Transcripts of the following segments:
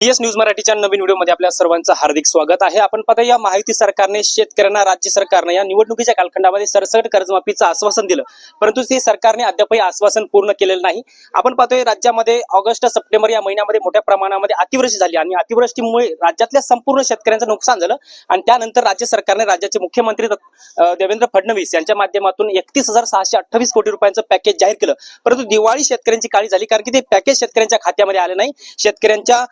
S news मराठीच्या नवीन व्हिडिओमध्ये आपल्या सर्वांचं हार्दिक स्वागत आहे. आपण पाहता या माहिती सरकारने शेतकऱ्यांना राज्य सरकारने या निवडणुकीच्या कालखंडामध्ये सरसकट कर्जमाफीचं आश्वासन दिलं. परंतु ते सरकारने अद्यापही आश्वासन पूर्ण केलेलं नाही. आपण पाहतोय राज्यामध्ये ऑगस्ट सप्टेंबर या महिन्यामध्ये मोठ्या प्रमाणामध्ये अतिवृष्टी झाली आणि अतिवृष्टीमुळे राज्यातल्या संपूर्ण शेतकऱ्यांचं नुकसान झालं आणि त्यानंतर राज्य सरकारने राज्याचे मुख्यमंत्री देवेंद्र फडणवीस यांच्या माध्यमातून एकतीस हजार सहाशे अठ्ठावीस कोटी रुपयांचं पॅकेज जाहीर केलं. परंतु दिवाळी शेतकऱ्यांची काळी झाली कारण की ते पॅकेज शेतकऱ्यांच्या खात्यामध्ये आले नाही. शेतकऱ्यांच्या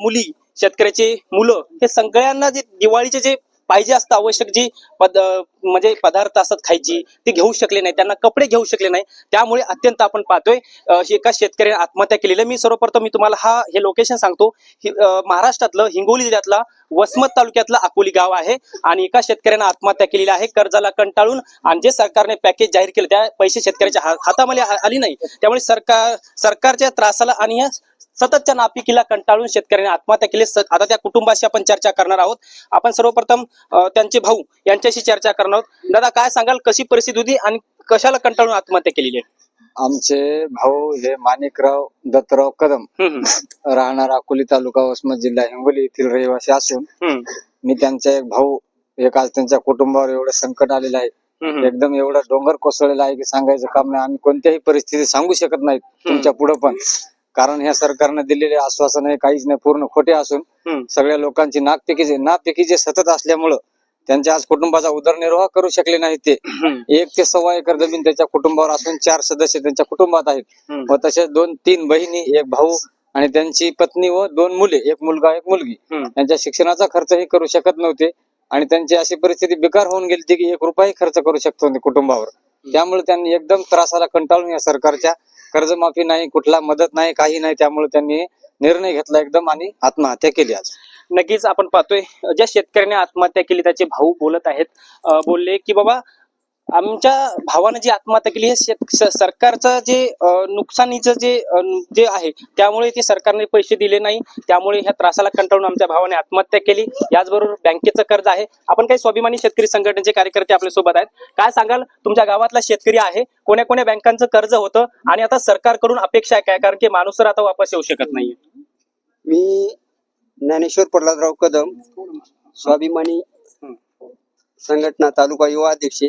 मुली शेतकऱ्याचे मुलं हे सगळ्यांना जे दिवाळीचे जे पाहिजे असतं आवश्यक जी पद म्हणजे पदार्थ असतात खायची ते घेऊ शकले नाही त्यांना कपडे घेऊ शकले नाही. त्यामुळे अत्यंत आपण पाहतोय एका शेतकऱ्याने आत्महत्या केलेली. मी सर्वप्रथम मी तुम्हाला हा हे लोकेशन सांगतो. महाराष्ट्रातलं हिंगोली जिल्ह्यातला वसमत तालुक्यातलं अकोली गाव आहे आणि एका शेतकऱ्यानं आत्महत्या केलेली आहे. कर्जाला कंटाळून आणि जे सरकारने पॅकेज जाहीर केलं त्या पैसे शेतकऱ्याच्या हातामध्ये आली नाही. त्यामुळे सरकार सरकारच्या त्रासाला आणि सततच्या नापिकीला कंटाळून शेतकऱ्यांनी आत्महत्या केली. आता त्या कुटुंबाशी आपण चर्चा करणार आहोत. आपण सर्वप्रथम त्यांचे भाऊ यांच्याशी चर्चा करणार आहोत. दादा काय सांगाल? कशी परिस्थिती होती आणि कशाला कंटाळून आत्महत्या केलेली आहे? आमचे भाऊ हे माणिकराव दत्तराव कदम राहणार अकोली तालुका वसमत जिल्हा हिंगोली येथील रहिवासी असून मी त्यांचा एक भाऊ एक आज त्यांच्या कुटुंबावर एवढं संकट आलेलं आहे. एकदम एवढं डोंगर कोसळलेला आहे की सांगायचं काम नाही. आम्ही कोणत्याही परिस्थितीत सांगू शकत नाहीत तुमच्यापुढे पण. कारण ह्या सरकारने दिलेले आश्वासन हे काहीच नाही पूर्ण खोटे असून सगळ्या लोकांची नागपिकीचे नागपिकीचे सतत असल्यामुळं त्यांच्या आज कुटुंबाचा उदरनिर्वाह करू शकले नाहीत ते. एक ते सव्वा एकर जमीन त्याच्या कुटुंबावर असून चार सदस्य त्यांच्या कुटुंबात आहेत. व तसेच दोन तीन बहिणी एक भाऊ आणि त्यांची पत्नी व दोन मुले एक मुलगा एक मुलगी. त्यांच्या शिक्षणाचा खर्चही करू शकत नव्हते आणि त्यांची अशी परिस्थिती बेकार होऊन गेली की एक रुपयाही खर्च करू शकत कुटुंबावर. त्यामुळे त्यांनी एकदम त्रासाला कंटाळून या सरकारच्या कर्जमाफी नाही कुठला मदत नाही काही नाही त्यामुळे त्यांनी निर्णय घेतला एकदम आणि आत्महत्या केली आज. नक्कीच आपण पाहतोय ज्या शेतकऱ्याने आत्महत्या केली त्याचे भाऊ बोलत आहेत बोलले की बाबा आमच्या भावानं जी आत्महत्या केली हे शेत सरकारचं जे नुकसानीचं जे जे आहे त्यामुळे ते सरकारने पैसे दिले नाही त्यामुळे ह्या त्रासाला कंटाळून आमच्या भावाने आत्महत्या केली. याचबरोबर बँकेचं कर्ज आहे. आपण काही स्वाभिमानी शेतकरी संघटनेचे कार्यकर्ते आपल्यासोबत आहेत. काय सांगाल? तुमच्या गावातला शेतकरी आहे कोण्या कोण्या बँकांचं कर्ज होतं आणि आता सरकारकडून अपेक्षा आहे काय? कारण की माणूस आता वापस येऊ शकत नाहीये. मी ज्ञानेश्वर प्रल्हादराव कदम स्वाभिमानी संघटना तालुका युवा अध्यक्ष.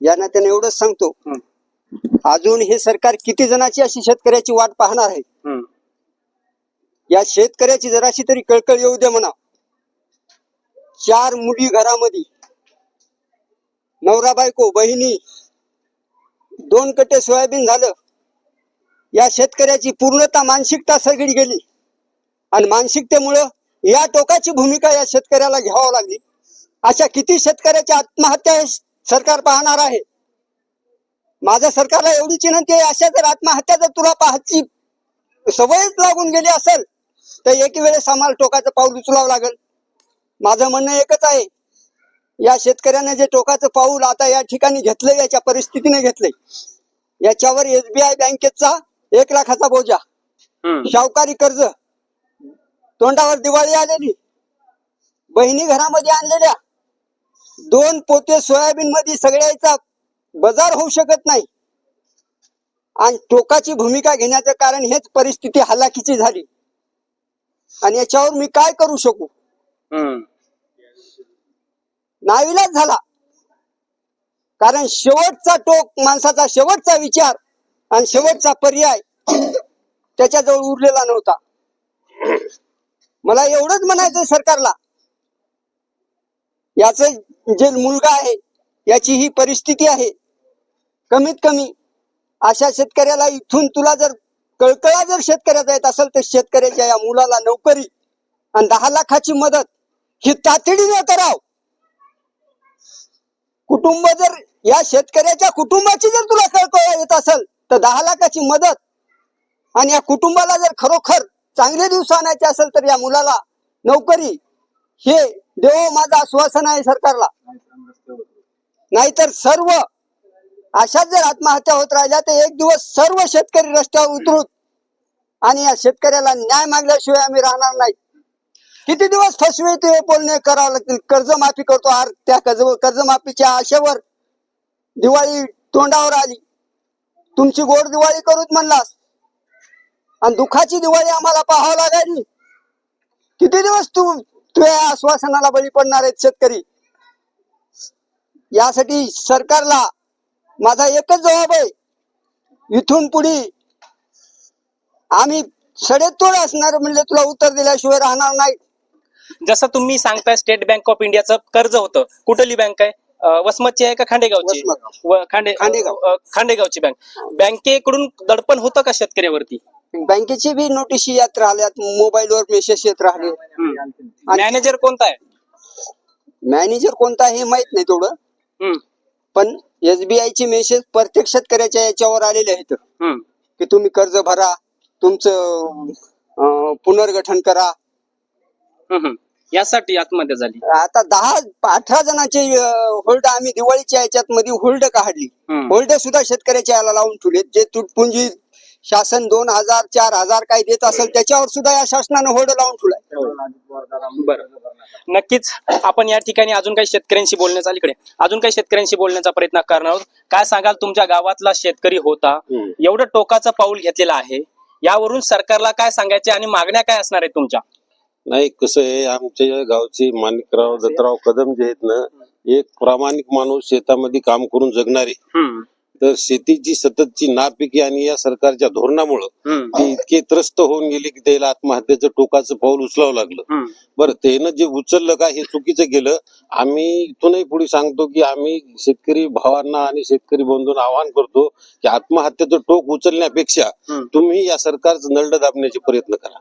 या नात्याने एवढंच सांगतो. अजून हे सरकार किती जणांची अशी शेतकऱ्याची वाट पाहणार आहे. या शेतकऱ्याची जराशी तरी कळकळ येऊ दे म्हणा. चार मुली घरामध्ये. नवरा बायको बहिणी. दोन कट्टे सोयाबीन झालं. या शेतकऱ्याची पूर्णता मानसिकता सगळी गेली. आणि मानसिकतेमुळं या टोकाची भूमिका या शेतकऱ्याला घ्यावी लागली. अशा किती शेतकऱ्याच्या आत्महत्या सरकार पाहणार आहे? माझ्या सरकारला एवढीच विनंती आहे अशा जर आत्महत्या जर तुला पाहायची सवयच लागून गेली असेल तर एक वेळेस आम्हाला टोकाचं पाऊल उचलावं लागेल. माझं म्हणणं एकच आहे या शेतकऱ्याने जे टोकाचं पाऊल आता या ठिकाणी घेतलंय याच्या परिस्थितीने घेतलंय. याच्यावर एसबीआय बँकेचा एक लाखाचा बोजा. शावकारी कर्ज तोंडावर दिवाळी आलेली. बहिणी घरामध्ये आणलेल्या. दोन पोते सोयाबीन मध्ये सगळ्याचा बाजार होऊ शकत नाही. आणि टोकाची भूमिका घेण्याचं कारण हेच परिस्थिती हलाखीची झाली. आणि याच्यावर मी काय करू शकू. नाविलाच झाला. कारण शेवटचा टोक माणसाचा शेवटचा विचार आणि शेवटचा पर्याय त्याच्याजवळ उरलेला नव्हता. मला एवढंच म्हणायचंय सरकारला. याच जे मुलगा आहे याची ही परिस्थिती आहे. कमीत कमी अशा शेतकऱ्याला इथून तुला जर कळकळा जर शेतकऱ्याचा येत असेल तर शेतकऱ्याच्या या मुलाला नोकरी आणि दहा लाखाची मदत ही तातडीनं कराव. कुटुंब जर या शेतकऱ्याच्या कुटुंबाची जर तुला कळकळ येत असेल तर दहा लाखाची मदत आणि या कुटुंबाला जर खरोखर चांगले दिवस आणायचे असेल तर या मुलाला नोकरी हे देव माझं आश्वासन आहे सरकारला. नाहीतर सर्व अशाच जर आत्महत्या होत राहिल्या तर एक दिवस सर्व शेतकरी रस्त्यावर उतरून आणि या शेतकऱ्याला न्याय मागल्याशिवाय आम्ही राहणार नाही. किती दिवस फसवे ते बोलणे करावं लागतील? कर्जमाफी करतो आर त्या कर्ज कर्जमाफीच्या आशेवर दिवाळी तोंडावर आली. तुमची गोड दिवाळी करूच म्हणलास. आणि दुखाची दिवाळी आम्हाला पाहावं लागायची. किती दिवस तू तुझ्या आश्वासनाला बळी पडणार आहेत शेतकरी? यासाठी सरकारला माझा एकच जबाब आहे. इथून पुढे आम्ही सडेतोड असणार म्हणजे तुला उत्तर दिल्याशिवाय राहणार नाही. जसं तुम्ही सांगताय स्टेट बँक ऑफ इंडियाचं कर्ज होतं. कुठली बँक आहे? अं, वसमतची आहे का खांडेगावची? वसमत. व- खांडे खांडेगाव. अं, खांडेगावची बँक. बँकेकडून दडपण होतं का शेतकऱ्यावरती? बँकेची बी नोटीस येत राहिल्यात मोबाईलवर मेसेज येत राहिले. मॅनेजर कोणता आहे? मॅनेजर कोणता आहे हे माहीत नाही तेवढं. हम्म, पण एसबीआय चे मेसेज प्रत्येक शेतकऱ्याच्या याच्यावर आलेले आहेत. हम्म, की तुम्ही कर्ज भरा तुमचं अं, पुनर्गठन करा. हम्म, हम्म. यासाठी आत्महत्या झाली. आता दहा अठरा जणांचे होल्ड आम्ही दिवाळीच्या याच्यात मध्ये होल्ड काढली. हम्म. होल्ड सुद्धा शेतकऱ्याच्या याला लावून ठेवले जे तुटपुंजी शासन दोन हजार चार हजार काय देत असेल त्याच्यावर सुद्धा या शासनानं होल्ड लावून ठेवलाय. बरं. नक्कीच आपण या ठिकाणी अजून काही शेतकऱ्यांशी बोलण्याचा अलीकडे अजून काही शेतकऱ्यांशी बोलण्याचा प्रयत्न करणार आहोत. काय सांगाल तुमच्या गावातला शेतकरी होता एवढं टोकाचं पाऊल घेतलेलं आहे. यावरून सरकारला काय सांगायचे आणि मागण्या काय असणार आहेत तुमच्या? नाही कसं आहे आमच्या गावचे माणिकराव दत्तराव कदम जे आहेत ना एक प्रामाणिक माणूस शेतामध्ये काम करून जगणारे. तर शेतीची सततची नापिकी आणि या सरकारच्या धोरणामुळं ते इतके त्रस्त होऊन गेले की त्याला आत्महत्येचं टोकाचं पाऊल उचलावं लागलं. बरं त्यानं जे उचललं का हे चुकीचं केलं आम्ही इथूनही पुढे सांगतो की आम्ही शेतकरी भावांना आणि शेतकरी बंधूंना आवाहन करतो की आत्महत्येचं टोक उचलण्यापेक्षा. तुम्ही या सरकारचं नरड दाबण्याचे प्रयत्न करा.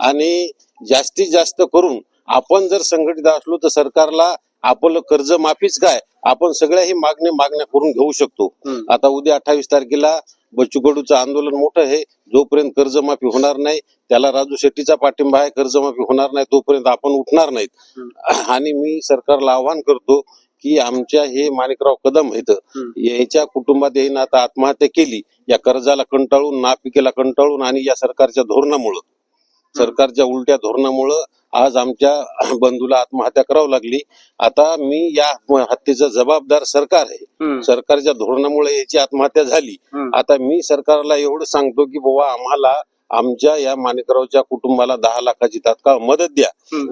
आणि जास्तीत जास्त करून आपण जर संघटित असलो तर सरकारला आपलं कर्ज माफीच काय? आपण सगळ्याही मागण्या मागण्या करून घेऊ शकतो. आता उद्या अठ्ठावीस तारखेला बच्चू कडूचं आंदोलन मोठं आहे. जोपर्यंत कर्जमाफी होणार नाही त्याला राजू शेट्टीचा पाठिंबा आहे कर्जमाफी होणार नाही तोपर्यंत आपण उठणार नाहीत. आणि मी सरकारला आवाहन करतो की आमच्या हे माणिकराव कदम आहेत याच्या कुटुंबात यांनी आता आत्महत्या केली. या कर्जाला कंटाळून नापिकेला कंटाळून आणि या सरकारच्या धोरणामुळं सरकारच्या उलट्या धोरणामुळं आज आमच्या बंधूला आत्महत्या करावी लागली आता मी या आत्महत्येचा जबाबदार सरकार आहे. सरकारच्या धोरणामुळे याची आत्महत्या झाली. आता मी सरकारला एवढं सांगतो की बाबा आम्हाला आमच्या या माणिकरावच्या कुटुंबाला दहा लाखाची तात्काळ मदत द्या.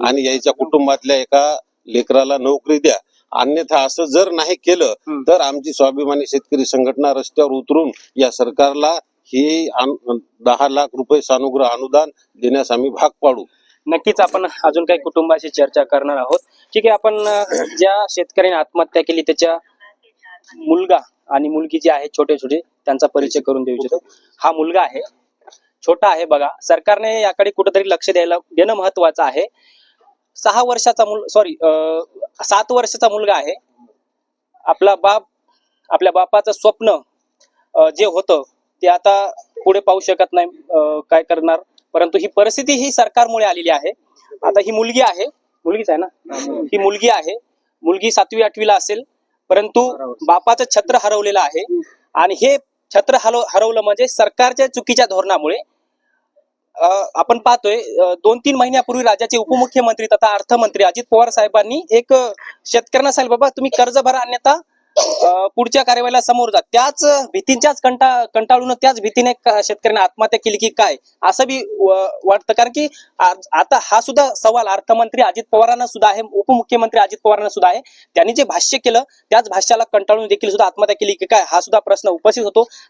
आणि याच्या कुटुंबातल्या एका लेकराला नोकरी द्या अन्यथा असं जर नाही केलं. तर आमची स्वाभिमानी शेतकरी संघटना रस्त्यावर उतरून या सरकारला हे दहा लाख रुपये सानुग्रह अनुदान देण्यास आम्ही भाग पाडू नक्कीच आपण अजून काही कुटुंबाशी चर्चा करणार आहोत. ठीक आहे आपण ज्या शेतकऱ्याने आत्महत्या केली त्याच्या मुलगा आणि मुलगी जी आहे छोटे छोटे त्यांचा परिचय करून देऊ इच्छितो. हा मुलगा आहे छोटा आहे बघा. सरकारने याकडे कुठेतरी लक्ष द्यायला देणं महत्वाचं आहे. सहा वर्षाचा मुल सॉरी सात वर्षाचा मुलगा आहे. आपला बाप आपल्या बापाचं स्वप्न जे होतं ते आता पुढे पाहू शकत नाही अं, काय करणार. परंतु ही परिस्थिती ही सरकारमुळे आलेली आहे. आता ही मुलगी आहे. मुलगीच आहे ना? ही मुलगी आहे. मुलगी सातवी आठवीला असेल. परंतु बापाचं छत्र हरवलेलं आहे. आणि हे छत्र हरव हरवलं म्हणजे सरकारच्या चुकीच्या धोरणामुळे आपण पाहतोय दोन तीन महिन्यापूर्वी राज्याचे उपमुख्यमंत्री तथा अर्थमंत्री अजित पवार साहेबांनी एक शेतकऱ्यांना सांगितलं बाबा तुम्ही कर्ज भरा अन्यथा पुढच्या कार्यवाहीला समोर जा. त्याच भीतींच्याच कंटा कंटाळून त्याच भीतीने शेतकऱ्यांनी आत्महत्या केली की काय? असं बी वाटतं. कारण की आता हा सुद्धा सवाल अर्थमंत्री अजित पवारांना सुद्धा आहे उपमुख्यमंत्री अजित पवारांना सुद्धा आहे. त्यांनी जे भाष्य केलं त्याच भाष्याला कंटाळून देखील सुद्धा आत्महत्या केली की काय? हा सुद्धा प्रश्न उपस्थित होतो.